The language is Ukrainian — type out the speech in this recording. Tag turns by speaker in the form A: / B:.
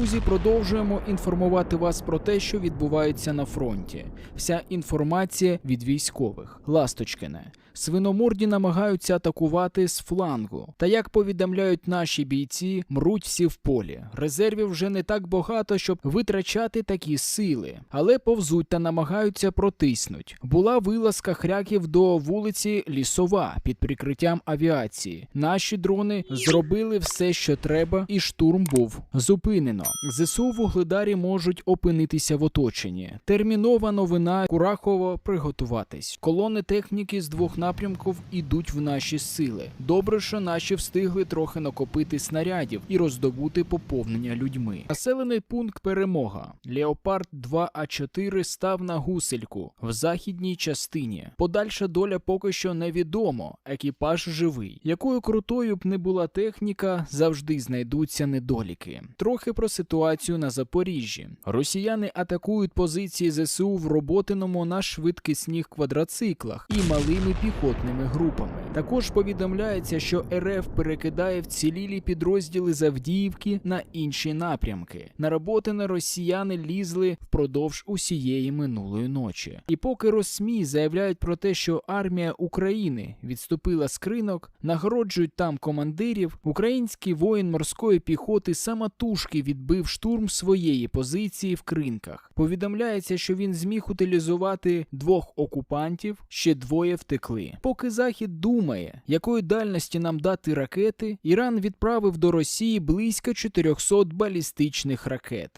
A: Друзі, продовжуємо інформувати вас про те, що відбувається на фронті. Вся інформація від військових. Ласточкине. Свиноморді намагаються атакувати з флангу. Та як повідомляють наші бійці, мруть всі в полі. Резервів вже не так багато, щоб витрачати такі сили, але повзуть та намагаються протиснуть. Була вилазка хряків до вулиці Лісова під прикриттям авіації. Наші дрони зробили все, що треба, і штурм був зупинено. ЗСУ вугледарі можуть опинитися в оточенні. Термінова новина Курахово приготуватись. Колони техніки з двох напрямків ідуть в наші сили. Добре, що наші встигли трохи накопити снарядів і роздобути поповнення людьми. Населений пункт перемога. Леопард 2 А 4 став на гусельку в західній частині. Подальша доля поки що невідомо. Екіпаж живий. Якою крутою б не була техніка, завжди знайдуться недоліки. Трохи про ситуацію на Запоріжжі. Росіяни атакують позиції ЗСУ в роботиному на швидкісних квадроциклах і малими піхотними групами. Також повідомляється, що РФ перекидає вцілілі підрозділи з Авдіївки на інші напрямки. На роботини росіяни лізли впродовж усієї минулої ночі. І поки Росмі заявляють про те, що армія України відступила з кринок, нагороджують там командирів, український воїн морської піхоти самотужки відбив штурм своєї позиції в кринках. Повідомляється, що він зміг утилізувати двох окупантів, ще двоє втекли. Поки Захід думає, якої дальності нам дати ракети, Іран відправив до Росії близько 400 балістичних ракет.